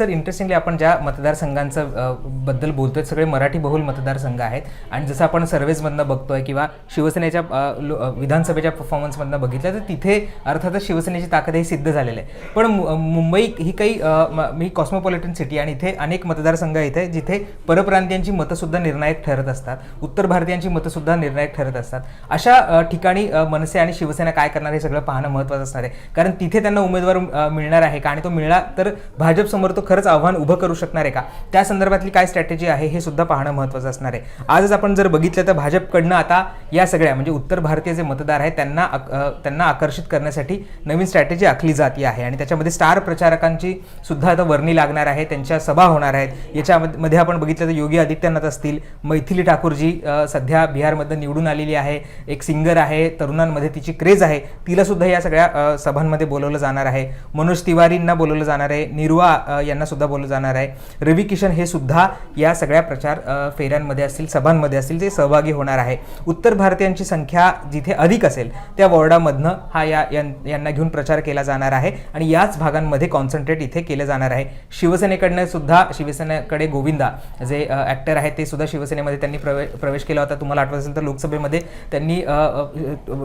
तर इंटरेस्टिंगली आपण ज्या मतदारसंघांचं बद्दल बोलतोय सगळे मराठी बहुल मतदारसंघ आहेत. आणि जसं आपण सर्वेजमधनं बघतोय किंवा शिवसेनेच्या लो- विधानसभेच्या परफॉर्मन्समधनं बघितलं तर तिथे अर्थातच शिवसेनेची ताकद ही सिद्ध झालेली आहे. पण मु- मुंबई ही काही मी ही कॉस्मोपॉलिटन सिटी आणि इथे अनेक मतदारसंघ इथे जिथे परप्रांतीयांची मतंसुद्धा निर्णायक ठरत असतात. उत्तर भारतीयांची मतंसुद्धा निर्णायक ठरत असतात. अशा ठिकाणी मनसे आणि शिवसेना काय करणार हे सगळं पाहणं महत्त्वाचं असणार आहे. कारण तिथे त्यांना उमेदवार मिळणार आहे. का आणि तो मिळाला तर भाजपसमोर तो तो खरंच आव्हान उभं करू शकणार आहे का? त्या संदर्भातली काय स्ट्रॅटेजी आहे हे सुद्धा पाहणं महत्त्वाचं असणार आहे. आजच आपण जर बघितलं तर भाजपकडनं आता या सगळ्या म्हणजे उत्तर भारतीय जे मतदार आहेत त्यांना त्यांना आकर्षित करण्यासाठी नवीन स्ट्रॅटेजी आखली जाती आहे. आणि त्याच्यामध्ये स्टार प्रचारकांची सुद्धा आता वर्णी लागणार आहे त्यांच्या सभा होणार आहेत. याच्यामध्ये आपण बघितलं तर योगी आदित्यनाथ असतील मैथिली ठाकूरजी सध्या बिहारमधनं निवडून आलेली आहे. एक सिंगर आहे तरुणांमध्ये तिची क्रेज आहे. तिला सुद्धा या सगळ्या सभांमध्ये बोलवलं जाणार आहे. मनोज तिवारींना बोलवलं जाणार आहे. निरुआ यांना सुद्धा बोललं जाणार आहे. रवी किशन हे सुद्धा या सगळ्या प्रचार फेऱ्यांमध्ये असतील सभांमध्ये असतील ते सहभागी होणार आहे. उत्तर भारतीयांची संख्या जिथे अधिक असेल त्या वॉर्डामधनं हा या यां- यांना घेऊन प्रचार केला जाणार आहे. आणि याच भागांमध्ये कॉन्सन्ट्रेट इथे केलं जाणार आहे. शिवसेनेकडनं सुद्धा शिवसेनेकडे गोविंदा जे ॲक्टर आहेत ते सुद्धा शिवसेनेमध्ये त्यांनी प्रवे प्रवेश केला होता. तुम्हाला आठवत असेल तर लोकसभेमध्ये त्यांनी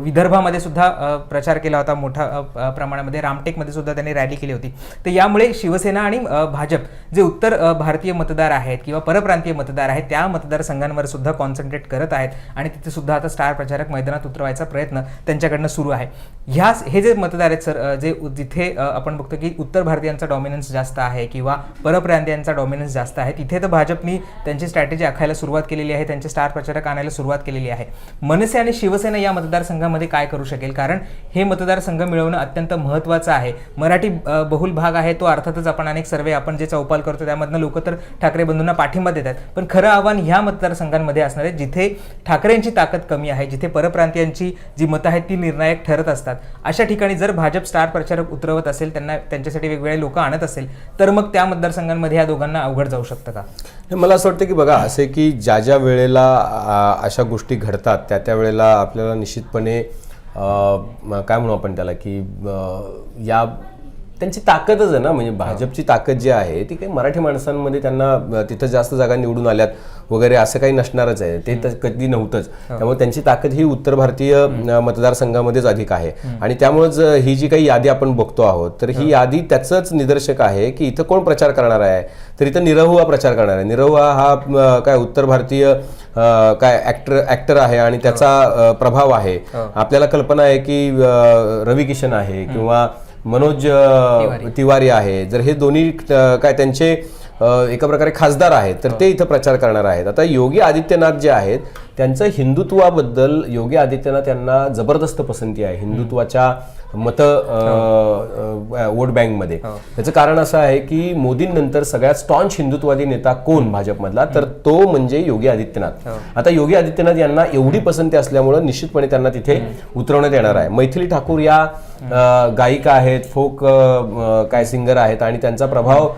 विदर्भामध्ये सुद्धा प्रचार केला होता. मोठ्या प्रमाणामध्ये रामटेकमध्ये सुद्धा त्यांनी रॅली केली होती. तर यामुळे शिवसेना आणि भाजप जे उत्तर भारतीय मतदार आहेत किंवा परप्रांतीय मतदार आहेत त्या मतदारसंघांवर सुद्धा कॉन्सन्ट्रेट करत आहेत आणि तिथे सुद्धा आता स्टार प्रचारक मैदानात उतरवायचा प्रयत्न त्यांच्याकडनं सुरू आहे. ह्या हे जे मतदार आहेत सर जे जिथे आपण बघतो की उत्तर भारतीयांचा डॉमिनन्स जास्त आहे किंवा परप्रांतीयांचा डॉमिनन्स जास्त आहे तिथे तर भाजपनी त्यांची स्ट्रॅटेजी आखायला सुरुवात केलेली आहे त्यांचे स्टार प्रचारक आणायला सुरुवात केलेली आहे. मनसे आणि शिवसेना या मतदारसंघामध्ये काय करू शकेल? कारण हे मतदारसंघ मिळवणं अत्यंत महत्त्वाचं आहे. मराठी बहुल भाग आहे तो अर्थातच आपण अनेक सर्वे आपण जे चौपाल करतो त्यामधनं लोक तर ठाकरे बंधूंना पाठिंबा देतात. पण खरं आव्हान ह्या मतदारसंघांमध्ये असणार आहे जिथे ठाकरेंची ताकद कमी आहे जिथे परप्रांतीयांची जी मतं आहेत ती निर्णायक ठरत असतात. अशा ठिकाणी जर भाजप स्टार प्रचारक उतरवत असेल त्यांना त्यांच्यासाठी वेगवेगळे लोक आणत असेल तर मग त्या मतदारसंघांमध्ये या दोघांना अवघड जाऊ शकतं का? मला असं वाटतं की बघा असे की ज्या ज्या वेळेला अशा गोष्टी घडतात त्या त्या वेळेला आपल्याला निश्चितपणे काय म्हणू आपण त्याला की या त्यांची ताकदच आहे ना. म्हणजे भाजपची ताकद जी आहे ती काही मराठी माणसांमध्ये त्यांना तिथं जास्त जागा निवडून आल्यात वगैरे असं काही नसणारच आहे. ते कधी नव्हतंच. त्यामुळे त्यांची ताकद ही उत्तर भारतीय मतदारसंघामध्येच अधिक आहे. आणि त्यामुळेच ही जी काही यादी आपण बघतो आहोत तर ही यादी त्याचंच निदर्शक आहे की इथं कोण प्रचार करणार आहे. तर इथं निरहुआ प्रचार करणार आहे. निरहुआ हा काय उत्तर भारतीय काय ऍक्टर ऍक्टर आहे आणि त्याचा प्रभाव आहे. आपल्याला कल्पना आहे की रवी किशन आहे किंवा मनोज तिवारी. आहे. जर हे दोन्ही काय त्यांचे एका प्रकारे खासदार आहेत तर ते इथं प्रचार करणार आहेत. आता योगी आदित्यनाथ जे आहेत त्यांचं हिंदुत्वाबद्दल योगी आदित्यनाथ यांना जबरदस्त पसंती आहे. हिंदुत्वाच्या मत वोट बँकमध्ये. त्याचं कारण असं आहे की मोदींनंतर सगळ्यात स्टॉन्च हिंदुत्ववादी नेता कोण भाजपमधला? तर तो म्हणजे योगी आदित्यनाथ. आता योगी आदित्यनाथ यांना एवढी पसंती असल्यामुळं निश्चितपणे त्यांना तिथे उतरवण्यात येणार आहे. मैथिली ठाकूर या गायिका आहेत फोक काय सिंगर आहेत आणि त्यांचा प्रभाव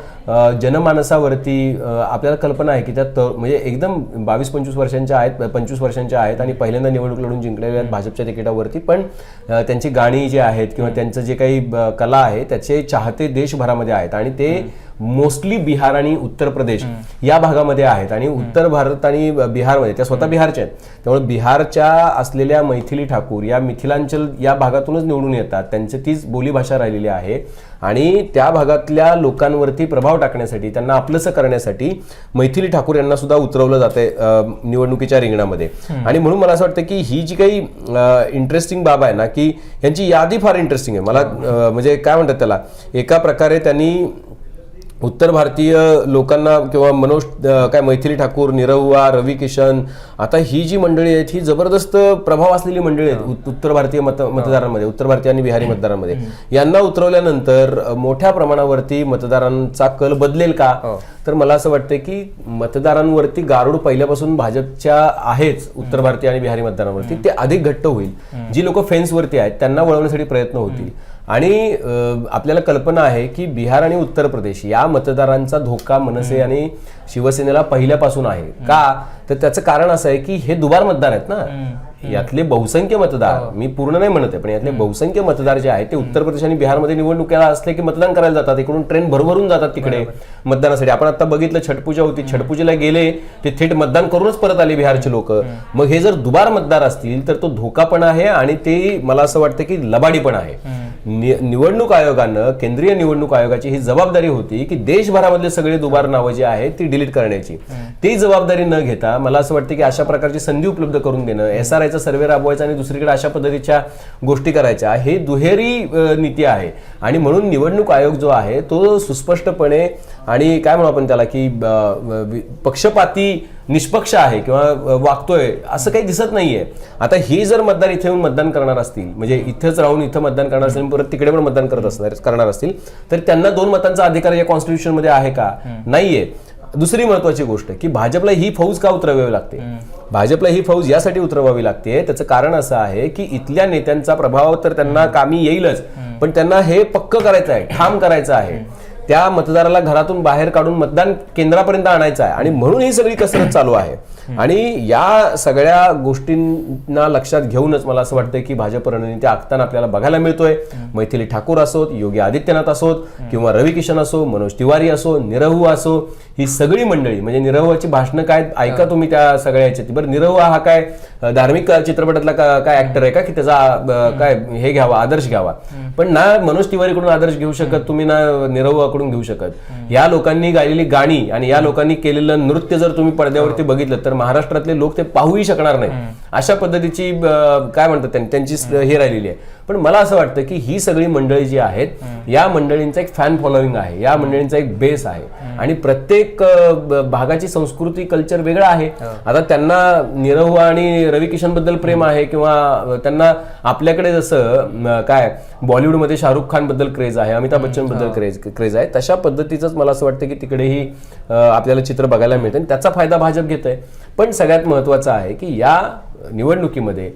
जनमानसावरती आपल्याला कल्पना आहे की त्या म्हणजे एकदम बावीस पंचवीस वर्षांच्या आहेत पंचवीस वर्षांच्या आहेत आणि पहिल्यांदा निवडणूक लढून जिंकलेल्या आहेत भाजपच्या तिकिटावरती. पण त्यांची गाणी जी आहेत किंवा त्यांचं जे काही कला आहे त्याचे चाहते देशभरामध्ये आहेत. आणि ते मोस्टली बिहार आणि उत्तर प्रदेश या भागामध्ये आहेत आणि उत्तर भारत आणि बिहारमध्ये त्या स्वतः बिहारच्या आहेत. त्यामुळे बिहारच्या असलेल्या मैथिली ठाकूर या मिथिलांचल या भागातूनच निवडून येतात. त्यांची तीच बोलीभाषा राहिलेली आहे. आणि त्या भागातल्या लोकांवरती प्रभाव टाकण्यासाठी त्यांना आपलंसं करण्यासाठी मैथिली ठाकूर यांना सुद्धा उतरवलं जाते निवडणुकीच्या रिंगणामध्ये. आणि म्हणून मला असं वाटतं की ही जी काही इंटरेस्टिंग बाब आहे ना की यांची यादी फार इंटरेस्टिंग आहे. मला म्हणजे काय म्हणतात त्याला एका प्रकारे त्यांनी उत्तर भारतीय लोकांना किंवा मनोज काय मैथिली ठाकूर निरहुआ रवी किशन आता ही जी मंडळी आहेत ही जबरदस्त प्रभाव असलेली मंडळी आहेत उत- उत्तर भारतीय मत मतदारांमध्ये उत्तर भारतीय आणि बिहारी मतदारांमध्ये. यांना उतरवल्यानंतर मोठ्या प्रमाणावरती मतदारांचा कल बदलेल का? तर मला असं वाटतं की मतदारांवरती गारुड पहिल्यापासून भाजपच्या आहेच उत्तर भारतीय आणि बिहारी मतदारांवरती. ते अधिक घट्ट होईल. जी लोक फेन्सवरती आहेत त्यांना वळवण्यासाठी प्रयत्न होतील. आणि आपल्याला कल्पना आहे की बिहार आणि उत्तर प्रदेश या मतदारांचा धोका मनसे आणि शिवसेनेला पहिल्यापासून आहे. का? तर त्याचं कारण असं आहे की हे दुबार मतदार आहेत ना. यातले बहुसंख्य मतदार मी पूर्ण नाही म्हणत आहे पण यातले बहुसंख्य मतदार जे आहेत ते उत्तर प्रदेश आणि बिहारमध्ये निवडणुकीला असले की मतदान करायला जातात. इकडून ट्रेन भरभरून जातात तिकडे मतदानासाठी. आपण आता बघितलं छटपूजा होती. छटपूजेला गेले ते थेट मतदान करूनच परत आले बिहारचे लोक. मग हे जर दुबार मतदार असतील तर तो धोका पण आहे आणि ते मला असं वाटतं की लबाडी पण आहे. निवडणूक आयोगानं केंद्रीय निवडणूक आयोगाची ही जबाबदारी होती की देशभरामधले सगळे दुबार नावं जी आहेत ती डिलीट करण्याची. ती जबाबदारी न घेता मला असं वाटतं की अशा प्रकारची संधी उपलब्ध करून देणं एस आर आयचा सर्वे राबवायचा आणि दुसरीकडे अशा पद्धतीच्या गोष्टी करायच्या हे दुहेरी नीती आहे. आणि म्हणून निवडणूक आयोग जो आहे तो सुस्पष्टपणे आणि काय म्हणू आपण त्याला की पक्षपाती निष्पक्ष आहे किंवा वागतोय असं काही दिसत नाहीये. आता ही जर मतदार इथे येऊन मतदान करणार असतील म्हणजे इथंच राहून इथं मतदान करणार असतील परत तिकडे पण मतदान करत असणार करणार असतील तर त्यांना दोन मतांचा अधिकार या कॉन्स्टिट्यूशनमध्ये आहे का? नाहीये. दुसरी महत्वाची गोष्ट की भाजपला ही फौज का उतरवावी लागते? भाजपला ही फौज यासाठी उतरवावी लागते. त्याचं कारण असं आहे की इथल्या नेत्यांचा प्रभाव तर त्यांना कामी येईलच. पण त्यांना हे पक्क करायचं आहे ठाम करायचं आहे. त्या मतदाराला घरातून बाहेर काढून मतदान केंद्रापर्यंत आणायचं आहे. आणि म्हणून ही सगळी कसरत चालू आहे. आणि या सगळ्या गोष्टींना लक्षात घेऊनच मला असं वाटतं की भाजप रणनीती आखताना आपल्याला बघायला मिळतोय. मैथिली ठाकूर असोत योगी आदित्यनाथ असोत किंवा रवी किशन असो मनोज तिवारी असो निरहू असो ही सगळी मंडळी म्हणजे निरहुआची भाषणं काय ऐका तुम्ही त्या सगळ्या याच्यात. बरं निरहू हा काय धार्मिक चित्रपटातला काय ऍक्टर आहे का की त्याचा काय हे घ्यावा आदर्श घ्यावा? पण ना मनोज तिवारीकडून आदर्श घेऊ शकत तुम्ही ना निरहुआकडून घेऊ शकत. या लोकांनी गायलेली गाणी आणि या लोकांनी केलेलं नृत्य जर तुम्ही पडद्यावरती बघितलं तर महाराष्ट्रातले लोक ते पाहूही शकणार नाही अशा पद्धतीची काय म्हणतात त्यांनी त्यांची हे राहिलेली आहे. पण मला असं वाटतं की ही सगळी मंडळी जी आहेत या मंडळींचा एक फॅन फॉलोईंग आहे या मंडळींचा एक बेस आहे. आणि प्रत्येक भागाची संस्कृती कल्चर वेगळं आहे. आता त्यांना निरहू आणि रवी किशनबद्दल प्रेम आहे किंवा त्यांना आपल्याकडे जसं काय बॉलिवूडमध्ये शाहरुख खानबद्दल क्रेज आहे अमिताभ बच्चनबद्दल क्रेज क्रेज आहे. तशा पद्धतीचंच मला असं वाटतं की तिकडेही आपल्याला चित्र बघायला मिळतं आणि त्याचा फायदा भाजप घेत आहे पण सगळ्यात महत्वाचं आहे की या निवडणुकीमध्ये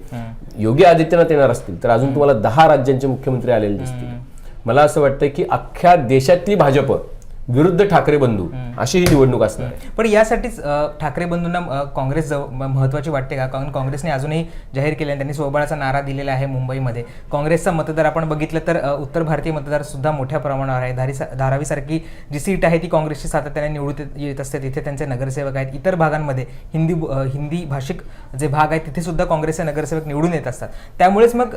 योगी आदित्यनाथ येणार असतील तर अजून तुम्हाला दहा राज्यांचे मुख्यमंत्री आलेले दिसतील. मला असं वाटतं की अख्ख्या देशातली भाजप विरुद्ध ठाकरे बंधू अशी ही निवडणूक असणार आहे. पण यासाठीच ठाकरे बंधूंना काँग्रेस जव- म- महत्त्वाची वाटते का? कारण काँग्रेसने अजूनही जाहीर केले आणि त्यांनी स्वबळाचा नारा दिलेला आहे मुंबईमध्ये. काँग्रेसचा मतदार आपण बघितलं तर उत्तर भारतीय मतदार सुद्धा मोठ्या प्रमाणावर आहे. धारी धारावीसारखी जी सीट आहे ती काँग्रेसची सातत्याने निवडून येत- असते. तिथे त्यांचे नगरसेवक आहेत. इतर भागांमध्ये हिंदी हिंदी भाषिक जे भाग आहेत तिथे सुद्धा काँग्रेसचे नगरसेवक निवडून येत असतात. त्यामुळेच मग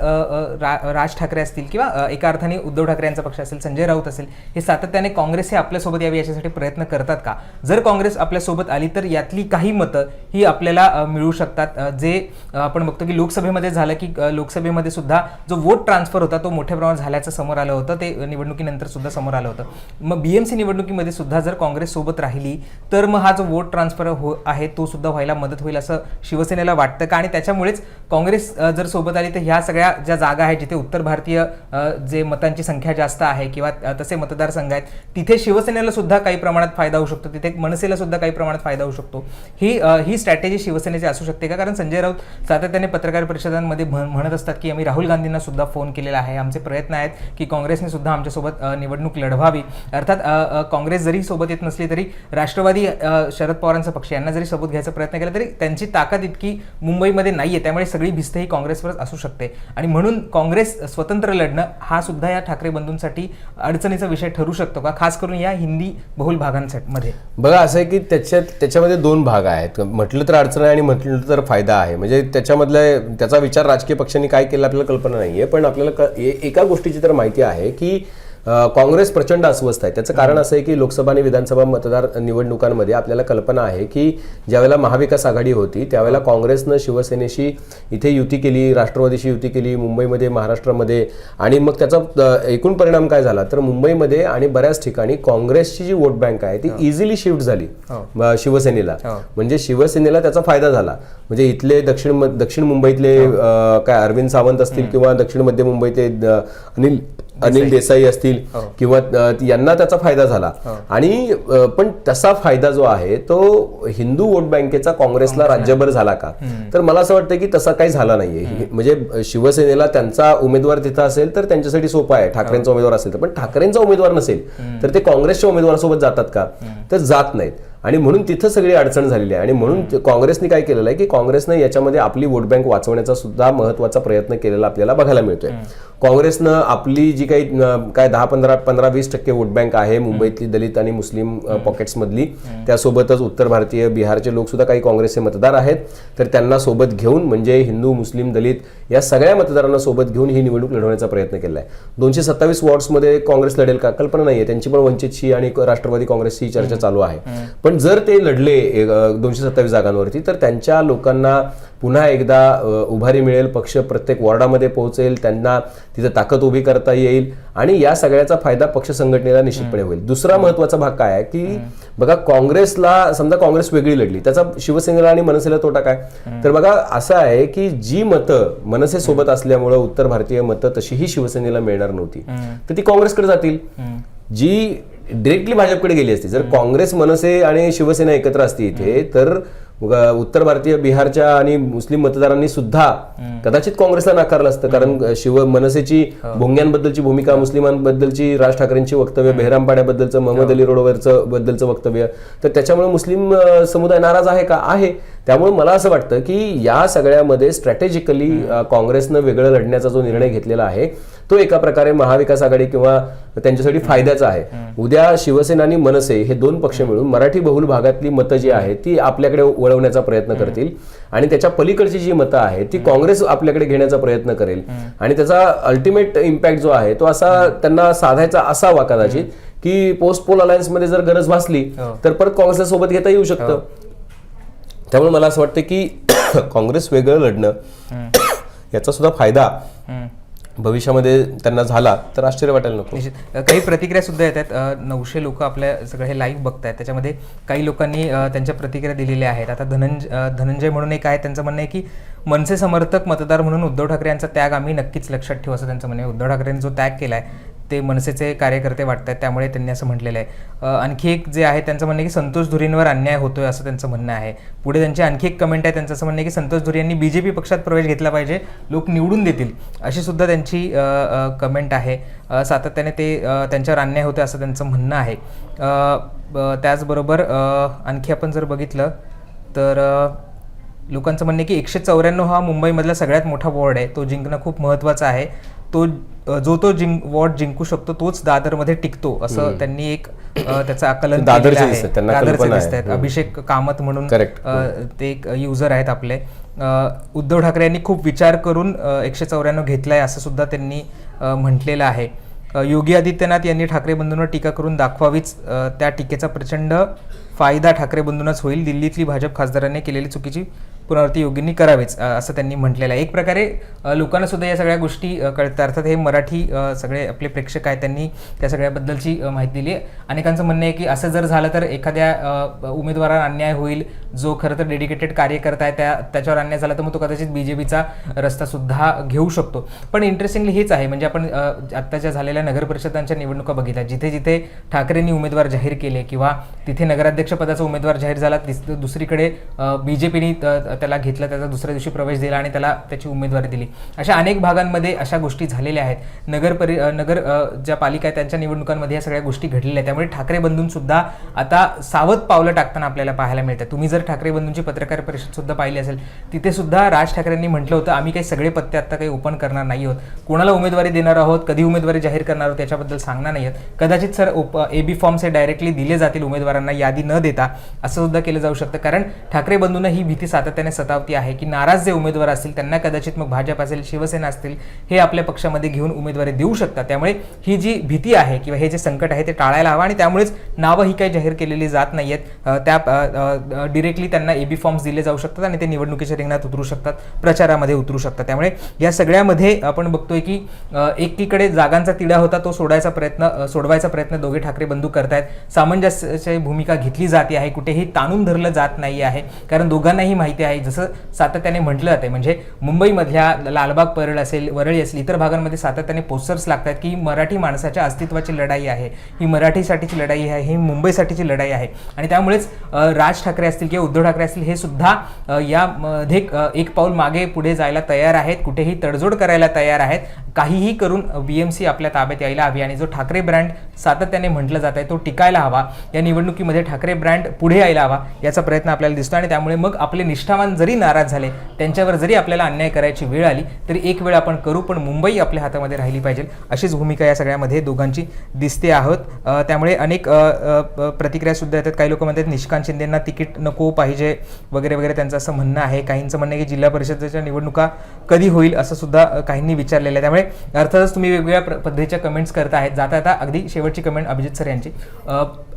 राज ठाकरे असतील किंवा एका अर्थाने उद्धव ठाकरे यांचा पक्ष असेल संजय राऊत असेल हे सातत्याने काँग्रेस हे आपल्यासोबत यावी याच्यासाठी प्रयत्न करतात का? जर काँग्रेस आपल्यासोबत आली तर यातली काही मतं ही आपल्याला मिळू शकतात. जे आपण बघतो की लोकसभेमध्ये झालं की लोकसभेमध्ये सुद्धा जो वोट ट्रान्सफर होता तो मोठ्या प्रमाणात झाल्याचं समोर आलं होतं. ते निवडणुकीनंतर सुद्धा समोर आलं होतं. मग बीएमसी निवडणुकीमध्ये सुद्धा जर काँग्रेस सोबत राहिली तर मग हा जो वोट ट्रान्सफर हो आहे तो सुद्धा व्हायला मदत होईल असं शिवसेनेला वाटतं का? आणि त्याच्यामुळेच काँग्रेस जर सोबत आली तर ह्या सगळ्या ज्या जागा आहेत जिथे उत्तर भारतीय जे मतांची संख्या जास्त आहे किंवा तसे मतदारसंघ आहेत तिथे शिवसेनेला सुद्धा काही प्रमाणात फायदा होऊ शकतो. तिथे मनसेला सुद्धा काही प्रमाणात फायदा होऊ शकतो. ही ही स्ट्रॅटेजी शिवसेनेची असू शकते का? कारण संजय राऊत सातत्याने पत्रकार परिषदांमध्ये म्हणत असतात की आम्ही राहुल गांधींना सुद्धा फोन केलेला आहे. आमचे प्रयत्न आहेत की काँग्रेसने सुद्धा आमच्यासोबत निवडणूक लढवावी. अर्थात काँग्रेस जरी सोबत येत नसली तरी राष्ट्रवादी शरद पवारांचा पक्ष यांना जरी सोबत घ्यायचा प्रयत्न केला तरी त्यांची ताकद इतकी मुंबईमध्ये नाही आहे त्यामुळे सगळी भिस्त ही काँग्रेसवरच असू शकते. आणि म्हणून काँग्रेस स्वतंत्र लढणं हा सुद्धा या ठाकरे बंधूंसाठी अडचणीचा विषय ठरू शकतो का? खास करून या हिंदी बहुल भागांमध्ये बघा असं आहे की त्याच्यात त्याच्यामध्ये दोन भाग आहेत. म्हटलं तर अडचण आहे आणि म्हटलं तर फायदा आहे. म्हणजे त्याच्यामधलं त्याचा विचार राजकीय पक्षांनी काय केला आपल्याला कल्पना नाही आहे पण आपल्याला क- ए- एका गोष्टीची तर माहिती आहे की काँग्रेस प्रचंड अस्वस्थ आहे. त्याचं कारण असं आहे की लोकसभा आणि विधानसभा मतदार निवडणुकांमध्ये आपल्याला कल्पना आहे की ज्यावेळेला महाविकास आघाडी होती त्यावेळेला काँग्रेसनं शिवसेनेशी इथे युती केली राष्ट्रवादीशी युती केली मुंबईमध्ये महाराष्ट्रामध्ये आणि मग त्याचा एकूण परिणाम काय झाला? तर मुंबईमध्ये आणि बऱ्याच ठिकाणी काँग्रेसची जी वोट बँक आहे ती इझिली शिफ्ट झाली. शिवसेनेला. म्हणजे शिवसेनेला त्याचा फायदा झाला. म्हणजे इथले दक्षिण दक्षिण मुंबईतले काय अरविंद सावंत असतील किंवा दक्षिण मध्य मुंबईतले अनिल अनिल देसाई. असतील हो. किंवा यांना त्याचा फायदा झाला. आणि अ, पण तसा फायदा जो आहे तो हिंदू वोट बँकेचा काँग्रेसला राज्यभर झाला का? तर मला असं वाटतं की तसा काही झाला नाहीये. म्हणजे शिवसेनेला त्यांचा उमेदवार तिथं असेल तर त्यांच्यासाठी सोपा आहे. ठाकरेंचा उमेदवार असेल तर. पण ठाकरेंचा उमेदवार नसेल तर ते काँग्रेसच्या उमेदवारासोबत जातात का? तर जात नाहीत. आणि म्हणून तिथं सगळी अडचण झालेली आहे. आणि म्हणून काँग्रेसने काय केलेलं आहे की काँग्रेसनं याच्यामध्ये आपली वोट बँक वाचवण्याचा सुद्धा महत्त्वाचा प्रयत्न केलेला आपल्याला बघायला मिळतोय. काँग्रेसनं आपली जी काही काय दहा पंधरा पंधरा वीस टक्के वोट बँक आहे मुंबईतली दलित आणि मुस्लिम पॉकेट्स मधली त्यासोबतच उत्तर भारतीय बिहारचे लोक सुद्धा काही काँग्रेसचे मतदार आहेत. तर त्यांना सोबत घेऊन म्हणजे हिंदू मुस्लिम दलित या सगळ्या मतदारांना सोबत घेऊन ही निवडणूक लढवण्याचा प्रयत्न केला आहे दोनशे सत्तावीस वॉर्ड्समध्ये काँग्रेस लढेल का? कल्पना नाहीये. त्यांची पण वंचितची आणि राष्ट्रवादी काँग्रेसची चर्चा चालू आहे. पण जर ते लढले दोनशे सत्तावीस जागांवरती तर त्यांच्या लोकांना पुन्हा एकदा उभारी मिळेल पक्ष प्रत्येक वॉर्डामध्ये पोहोचेल त्यांना तिथं ताकद उभी करता येईल आणि या सगळ्याचा फायदा पक्ष संघटनेला निश्चितपणे होईल. दुसरा महत्त्वाचा भाग काय आहे की बघा काँग्रेसला समजा काँग्रेस वेगळी लढली त्याचा शिवसेनेला आणि मनसेला तोटा काय? तर बघा असं आहे की जी मतं मनसे सोबत असल्यामुळं उत्तर भारतीय मतं तशीही शिवसेनेला मिळणार नव्हती. तर ती काँग्रेसकडे जातील. जी डिरेक्टली भाजपकडे गेली असती. जर काँग्रेस मनसे आणि शिवसेना एकत्र असती इथे तर उत्तर भारतीय बिहारच्या आणि मुस्लिम मतदारांनी सुद्धा कदाचित काँग्रेसला नाकारलं असतं. कारण शिव मनसेची भोंग्यांबद्दलची भूमिका मुस्लिमांबद्दलची राज ठाकरेंची वक्तव्य बेहरामपाड्याबद्दलचं महम्मद अली रोडवरचं बद्दलचं वक्तव्य तर त्याच्यामुळे मुस्लिम समुदाय नाराज आहे का? आहे. त्यामुळे मला असं वाटतं की या सगळ्यामध्ये स्ट्रॅटेजिकली काँग्रेसनं वेगळं लढण्याचा जो निर्णय घेतलेला आहे तो एका प्रकारे महाविकास आघाडी किंवा त्यांच्यासाठी फायद्याचा आहे. उद्या शिवसेना आणि मनसे हे दोन पक्ष मिळून मराठी बहुल भागातली मतं जी आहेत ती आपल्याकडे वळवण्याचा प्रयत्न करतील. आणि त्याच्या पलीकडची जी मतं आहेत ती काँग्रेस आपल्याकडे घेण्याचा प्रयत्न करेल. आणि त्याचा अल्टिमेट इम्पॅक्ट जो आहे तो असा त्यांना साधायचा असावा कदाचित की पोस्ट पोल अलायन्समध्ये जर गरज भासली तर परत काँग्रेसला सोबत घेता येऊ शकतं. त्यामुळे मला असं वाटतं की काँग्रेस वेगळं लढणं याचा सुद्धा फायदा भविष्यामध्ये त्यांना झाला तर आश्चर्य वाटायला नको. निश्चित. काही प्रतिक्रिया सुद्धा येतात आहेत. नऊशे लोक आपल्या सगळे हे लाईव्ह बघतायत. त्याच्यामध्ये काही लोकांनी त्यांच्या प्रतिक्रिया दिलेल्या आहेत. आता धनंज धनंजय म्हणून एक आहे. त्यांचं म्हणणं आहे की मनसे समर्थक मतदार म्हणून उद्धव ठाकरे यांचा त्याग आम्ही नक्कीच लक्षात ठेवू असं त्यांचं म्हणणं आहे. उद्धव ठाकरेंनी जो त्याग केला आहे ते मनसेचे कार्यकर्ते वाटत आहेत त्यामुळे त्यांनी असं म्हटलेलं आहे. आणखी एक जे आहे त्यांचं म्हणणं आहे की संतोष धुरींवर अन्याय होतोय असं त्यांचं म्हणणं आहे. पुढे त्यांची आणखी एक कमेंट आहे त्यांचं असं म्हणणं आहे की संतोष धुरी यांनी बी जे पी पक्षात प्रवेश घेतला पाहिजे लोक निवडून देतील. अशी सुद्धा त्यांची कमेंट आहे. सातत्याने ते त्यांच्यावर अन्याय होतोय असं त्यांचं म्हणणं आहे. त्याचबरोबर आणखी आपण जर बघितलं तर लोकांचं म्हणणं आहे की एकशे चौऱ्याण्णव हा मुंबईमधला सगळ्यात मोठा वॉर्ड आहे. तो जिंकणं खूप महत्त्वाचं आहे. तो जो तो जिंक वॉर्ड जिंकू शकतो तोच दादरमध्ये टिकतो असं त्यांनी एक त्याचं आकलन दादरचे हम्म. अभिषेक कामत म्हणून ते एक युजर आहेत आपले. उद्धव ठाकरे यांनी खूप विचार करून एकशे चौऱ्याण्णव घेतलाय असं सुद्धा त्यांनी म्हटलेलं आहे. योगी आदित्यनाथ यांनी ठाकरे बंधूंवर टीका करून दाखवावीच त्या टीकेचा प्रचंड फायदा ठाकरे बंधूंनाच होईल. दिल्लीतली भाजप खासदारांनी केलेली चुकीची पुनरावृत्ती योगींनी करावेच असं त्यांनी म्हटलेलं आहे. एक प्रकारे लोकांना सुद्धा या सगळ्या गोष्टी कळतात. अर्थात हे मराठी सगळे आपले प्रेक्षक आहेत त्यांनी त्या सगळ्याबद्दलची माहिती दिली आहे. अनेकांचं म्हणणं आहे की असं जर झालं तर एखाद्या उमेदवाराला अन्याय होईल. जो खरं तर डेडिकेटेड कार्यकर्ता आहे त्या त्याच्यावर अन्याय झाला तर मग तो कदाचित बीजेपीचा रस्ता सुद्धा घेऊ शकतो. पण इंटरेस्टिंगली हेच आहे. म्हणजे आपण आत्ताच्या झालेल्या नगर परिषदांच्या निवडणुका बघितल्या. जिथे जिथे ठाकरेंनी उमेदवार जाहीर केले किंवा तिथे नगराध्यक्षपदाचा उमेदवार जाहीर झाला तिस- दुसरीकडे बीजेपीने त्याला घेतलं त्याचा दुसऱ्या दिवशी प्रवेश दिला आणि त्याला त्याची उमेदवारी दिली. अशा अनेक भागांमध्ये अशा गोष्टी झालेल्या आहेत. नगर परि नगर ज्या पालिका आहेत त्यांच्या निवडणुकांमध्ये या सगळ्या गोष्टी घडलेल्या आहेत. त्यामुळे ठाकरे बंधूंसुद्धा आता सावध पावलं टाकताना आपल्याला पाहायला मिळतात तुम्ही जर ठाकरे बंधूंची पत्रकार परिषदसुद्धा पाहिली असेल तिथे सुद्धा राज ठाकरेंनी म्हटलं होतं आम्ही काही सगळे पत्ते आता काही ओपन करणार नाही आहोत. कोणाला उमेदवारी देणार आहोत? कधी उमेदवारी जाहीर करणार आहोत? त्याच्याबद्दल सांगणार नाही आहेत. कदाचित सर ओप ए बी फॉर्म्स हे डायरेक्टली दिले जातील उमेदवारांना यादी न देता. असं सुद्धा केलं जाऊ शकतं. कारण ठाकरे बंधूंना ही भीती सातत्याने सतावती आहे की नाराज जे उमेदवार असतील त्यांना कदाचित मग भाजप असेल शिवसेना असतील हे आपल्या पक्षामध्ये घेऊन उमेदवारी देऊ शकतात. त्यामुळे ही जी भीती आहे किंवा हे जे संकट आहे ते टाळायला हवं आणि त्यामुळेच नावं ही काही जाहीर केलेली जात नाही आहेत त्या डिरेक्टली त्यांना एबी फॉर्म्स दिले जाऊ शकतात आणि ते निवडणुकीच्या रिंगणात उतरू शकतात प्रचारामध्ये उतरू शकतात. त्यामुळे या सगळ्यामध्ये आपण बघतोय की एकीकडे जागांचा तिढा होता तो सोडायचा प्रयत्न सोडवायचा प्रयत्न दोघे ठाकरे बंधू करतायत. सामंजस्याची भूमिका घेतली जाते आहे कुठेही ताणून धरलं जात नाही आहे. कारण दोघांनाही माहिती आहे नाही जसं सातत्याने म्हटलं जाते म्हणजे मुंबईमधल्या लालबाग परळ असेल वरळी असेल इतर भागांमध्ये सातत्याने पोस्टर्स लागतात की मराठी माणसाच्या अस्तित्वाची लढाई आहे. ही मराठीसाठीची लढाई आहे ही मुंबईसाठीची लढाई आहे. आणि त्यामुळेच राज ठाकरे असतील किंवा उद्धव ठाकरे असतील हे सुद्धा यामध्ये एक पाऊल मागे पुढे जायला तयार आहेत. कुठेही तडजोड करायला तयार आहेत. काहीही करून बी एम सी आपल्या ताब्यात यायला हवी. आणि जो ठाकरे ब्रँड सातत्याने म्हटलं जात आहे तो टिकायला हवा. या निवडणुकीमध्ये ठाकरे ब्रँड पुढे यायला हवा याचा प्रयत्न आपल्याला दिसतो आणि त्यामुळे मग आपले निष्ठावान जरी नाराज झाले त्यांच्यावर जरी आपल्याला अन्याय करायची वेळ आली तरी एक वेळ आपण करू पण मुंबई आपल्या हातामध्ये राहिली पाहिजे. अशीच भूमिका या सगळ्यामध्ये दोघांची दिसते आहोत. त्यामुळे अनेक प्रतिक्रियासुद्धा प्रतिक्रिया सुद्धा येतात. काही लोक म्हणतात निष्कांत शिंदेंना तिकीट नको पाहिजे वगैरे वगैरे त्यांचं असं म्हणणं आहे. काहींचं म्हणणं आहे की जिल्हा परिषदेच्या निवडणुका कधी होईल असं सुद्धा काहींनी विचारलेलं आहे. त्यामुळे अर्थातच तुम्ही वेगवेगळ्या पद्धतीच्या कमेंट्स करत आहेत. जाता आता अगदी शेवटची कमेंट अभिजित सर यांची.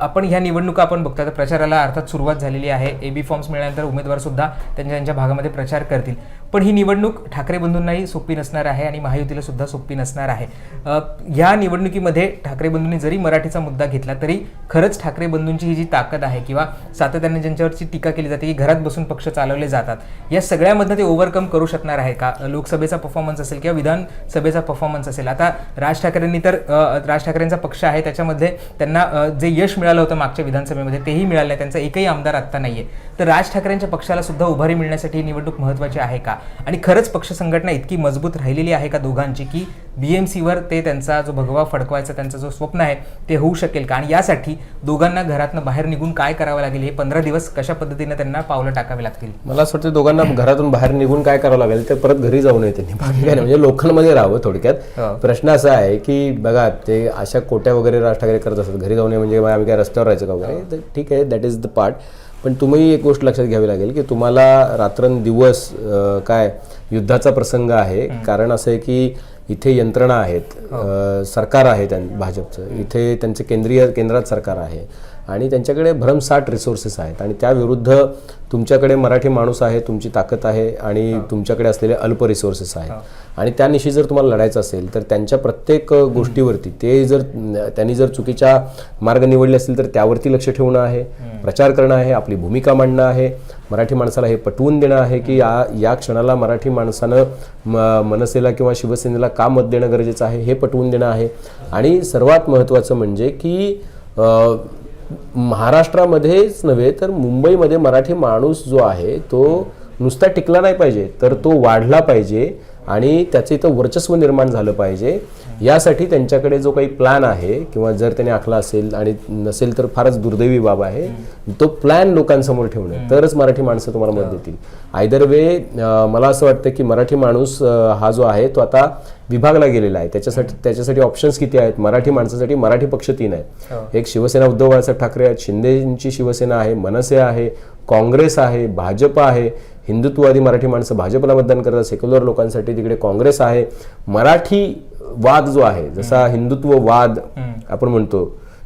आपण ह्या निवडणुका आपण बघतो. आता प्रचाराला अर्थात सुरुवात झालेली आहे. ए बी फॉर्म्स मिळाल्यानंतर उमेदवार सुद्धा त्यांच्या त्यांच्या भागामध्ये प्रचार करतील. पण ही निवडणूक ठाकरे बंधूंनाही सोपी नसणार आहे आणि महायुतीला सुद्धा सोपी नसणार आहे. या निवडणुकीमध्ये ठाकरे बंधूंनी जरी मराठीचा मुद्दा घेतला तरी खरंच ठाकरे बंधूंची ही जी ताकद आहे किंवा सातत्याने ज्यांच्यावरची टीका केली जाते की घरात बसून पक्ष चालवले जातात या सगळ्यामधनं ते ओव्हरकम करू शकणार आहे का? लोकसभेचा परफॉर्मन्स असेल किंवा विधानसभेचा परफॉर्मन्स असेल. आता राज ठाकरेंनी तर राज ठाकरेंचा पक्ष आहे त्याच्यामध्ये त्यांना जे यश मिळालं होतं मागच्या विधानसभेमध्ये तेही मिळालं नाही. त्यांचा एकही आमदार आत्ता नाही आहे तर राज ठाकरेंच्या पक्षाला सुद्धा उभारी मिळण्यासाठी ही निवडणूक महत्त्वाची आहे का? आणि खरंच पक्ष संघटना इतकी मजबूत राहिलेली आहे का दोघांची की बी एम सीवर ते त्यांचा जो भगवा फडकवायचा त्यांचं जो स्वप्न आहे ते होऊ शकेल का? आणि यासाठी दोघांना घरातनं बाहेर निघून काय करावं लागेल? हे पंधरा दिवस कशा पद्धतीनं त्यांना पावलं टाकावी लागतील? मला असं वाटतं दोघांना घरातून बाहेर निघून काय करावं लागेल तर परत घरी जाऊ नये त्यांनी बाकी काय म्हणजे लोकांमध्ये राहावं थोडक्यात. हो. प्रश्न असा आहे की बघा ते अशा कोट्या वगैरे राज ठाकरे करत असतात. घरी जाऊ नये म्हणजे आम्ही काय रस्त्यावर राहायचं का वगैरे? तर ठीक आहे दॅट इज द पार्ट पण तुम्ही एक गोष्ट लक्षात घ्यावी लागेल की तुम्हाला रात्रंदिवस काय युद्धाचा प्रसंग आहे. कारण असं आहे की इथे यंत्रणा आहेत. अं, सरकार आहे त्यां भाजपचं. इथे त्यांचे केंद्रीय केंद्रात सरकार आहे. आणि त्यांच्याकडे भरमसाठ रिसोर्सेस आहेत. आणि त्याविरुद्ध तुमच्याकडे मराठी माणूस आहे तुमची ताकद आहे आणि तुमच्याकडे असलेले अल्प रिसोर्सेस आहेत. आणि त्यानिशी जर तुम्हाला लढायचं असेल तर त्यांच्या प्रत्येक गोष्टीवरती ते जर त्यांनी जर चुकीच्या मार्ग निवडले असतील तर त्यावरती लक्ष ठेवणं आहे प्रचार करणं आहे आपली भूमिका मांडणं आहे मराठी माणसाला हे पटवून देणं आहे की या या क्षणाला मराठी माणसानं म मनसेला किंवा शिवसेनेला का मत देणं गरजेचं आहे हे पटवून देणं आहे. आणि सर्वात महत्त्वाचं म्हणजे की महाराष्ट्रामध्येच नव्हे तर मुंबईमध्ये मराठी माणूस जो आहे तो नुसता टिकला नाही पाहिजे तर तो वाढला पाहिजे आणि त्याचं इथं वर्चस्व निर्माण झालं पाहिजे. यासाठी त्यांच्याकडे जो काही प्लॅन आहे किंवा जर त्याने आखला असेल आणि नसेल तर फारच दुर्दैवी बाब आहे तो प्लॅन लोकांसमोर ठेवणं. तरच मराठी माणसं तुम्हाला मत देतील. आयदर वे मला असं वाटतं की मराठी माणूस हा जो आहे तो आता विभागला गेलेला आहे. त्याच्यासाठी त्याच्यासाठी ऑप्शन्स किती आहेत? मराठी माणसासाठी मराठी पक्ष तीन आहेत. एक शिवसेना उद्धव बाळासाहेब ठाकरे आहेत शिंदेची शिवसेना आहे मनसे आहे काँग्रेस आहे भाजप आहे. हिंदुत्ववादी मराठी माणसं भाजपला मतदान करतात सेक्युलर लोकांसाठी तिकडे काँग्रेस आहे. मराठी वाद जो आहे जसा हिंदुत्व वाद आपण म्हणतो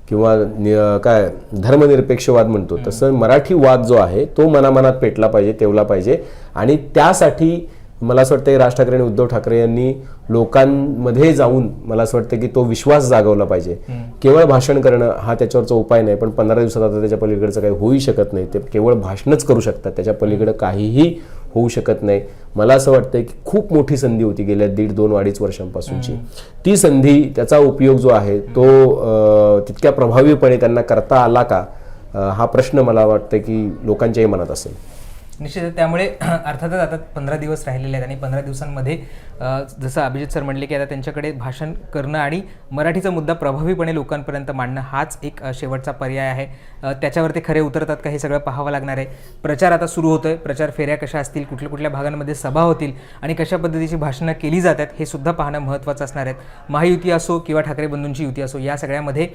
किंवा काय धर्मनिरपेक्षवाद म्हणतो तसं मराठी वाद जो आहे तो मनामनात पेटला पाहिजे तेवला पाहिजे. आणि त्यासाठी मला असं वाटतं की राज ठाकरे आणि उद्धव ठाकरे यांनी लोकांमध्ये जाऊन मला असं वाटतं की तो विश्वास जागवला पाहिजे. केवळ भाषण करणं हा त्याच्यावरचा उपाय नाही पण पंधरा दिवसात आता त्याच्या पलीकडचं काही होऊ शकत नाही. ते केवळ भाषणच करू शकतात. त्याच्या पलीकडे काहीही होऊ शकत नाही. मला असं वाटतंय की खूप मोठी संधी होती गेल्या दीड दोन अडीच वर्षांपासूनची. ती संधी त्याचा उपयोग जो आहे तो तितक्या प्रभावीपणे त्यांना करता आला का? हा प्रश्न मला वाटतं की लोकांच्याही मनात असेल. निश्चितच त्यामुळे अर्थातच आता पंधरा दिवस राहिलेले आहेत आणि पंधरा दिवसांमध्ये जसं अभिजित सर म्हणले की आता त्यांच्याकडे भाषण करणं आणि मराठीचा मुद्दा प्रभावीपणे लोकांपर्यंत मांडणं हाच एक शेवटचा पर्याय आहे. त्याच्यावर ते खरे उतरतात का हे सगळं पाहावं लागणार आहे. प्रचार आता सुरू होतोय. प्रचार फेऱ्या कशा असतील कुठल्या कुठल्या भागांमध्ये सभा होतील आणि कशा पद्धतीची भाषणं केली जातात हे सुद्धा पाहणं महत्त्वाचं असणार आहेत महायुती असो किंवा ठाकरे बंधूंची युती असो या सगळ्यामध्ये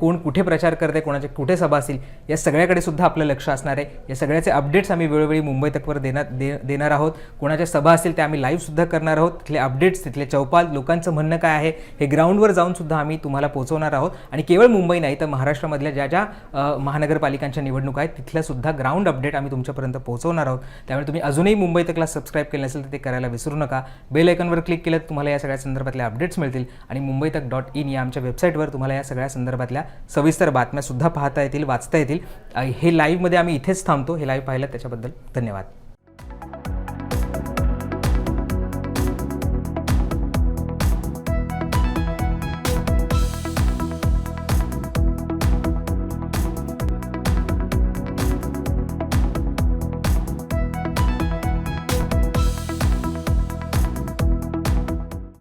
कोण कुठे प्रचार करते कोणाचे कुठे सभा असतील या सगळ्याकडे सुद्धा आपलं लक्ष असणार आहे. या सगळ्याचे अपडेट्स आम्ही वेळोवेळी मुंबई तकवर देणार दे देणार आहोत. कोणाच्या सभा असतील त्या आम्ही लाईव्हसुद्धा करणार करणार आहोत तिथले अपडेट्स तिथले चौपाल लोकांचं म्हणणं काय आहे हे ग्राउंडवर जाऊन सुद्धा आम्ही तुम्हाला पोहोचवणार आहोत. आणि केवळ मुंबई नाही तर महाराष्ट्रामधल्या ज्या ज्या महानगरपालिकांच्या निवडणूक आहेत तिथल्या सुद्धा ग्राउंड अपडेट आम्ही तुमच्यापर्यंत पोहोचवणार आहोत. त्यामुळे तुम्ही अजूनही मुंबई तकला सबस्क्राईब केलं नसेल तर ते करायला विसरू नका. बेल आयकॉनवर क्लिक केलं तर तुम्हाला या सगळ्या संदर्भातल्या अपडेट्स मिळतील. आणि मुंबई तक डॉट इन या आमच्या वेबसाईटवर तुम्हाला या सगळ्या संदर्भातल्या सविस्तर बातम्यासुद्धा पाहता येतील वाचता येतील. हे लाईव्हमध्ये आम्ही इथेच थांबतो. हे लाईव्ह पाहिलं त्याच्याबद्दल धन्यवाद.